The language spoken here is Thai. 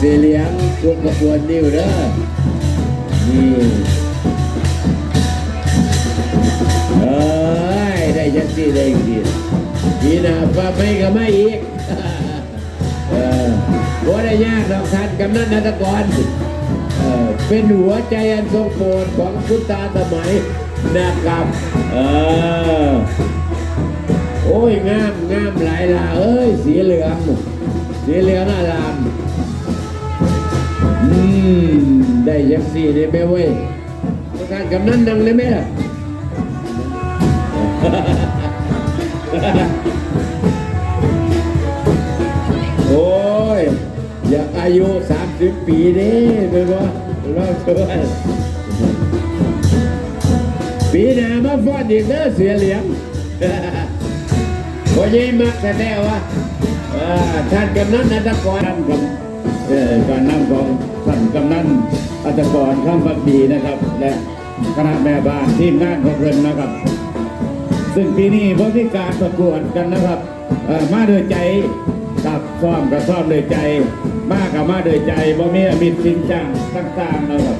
สีเหลียงทุกกระบวนนิ้วเด้อนี่เอ้ยได้จังสีได้จังสี่ปีน้าฟ้าไม่ก็ไม่อีกเออบ่ได้ยากดอกท่านกำนันนัตกรเออเป็นหัวใจอันทรงโปรดของคุณตาสมัยนะครับ เออ โอ้ยงามงามหลายล่ะเอ้ย สีเหลือง สีเหลืองอาราม ยังสี่ได้ไหมเว้ยประธานกำนันดังเลยไหมล่ะโอ้ย อยากอายุสามสิบปีนี่เป็นว่าเราช่วยปีหน้ามาฟอดอีกเด้อเสียเหลี่ยงพอยี่มักแสดงว่าเอ่อท่านกำนันนัตกรท่านกับเอ่อการนั่งของท่าน ตกรข้ามพักดีนะครับ และคณะแม่บ้านทีมงานของเพิ่นนะครับ ซึ่งปีนี้พวกที่การประกวดกันนะครับมาโดวยใจกับซ้อมกับซ้อมโดวยใจ มากับมาโดวยใจบ่มีอมิตรสินจังต่างๆนะครับ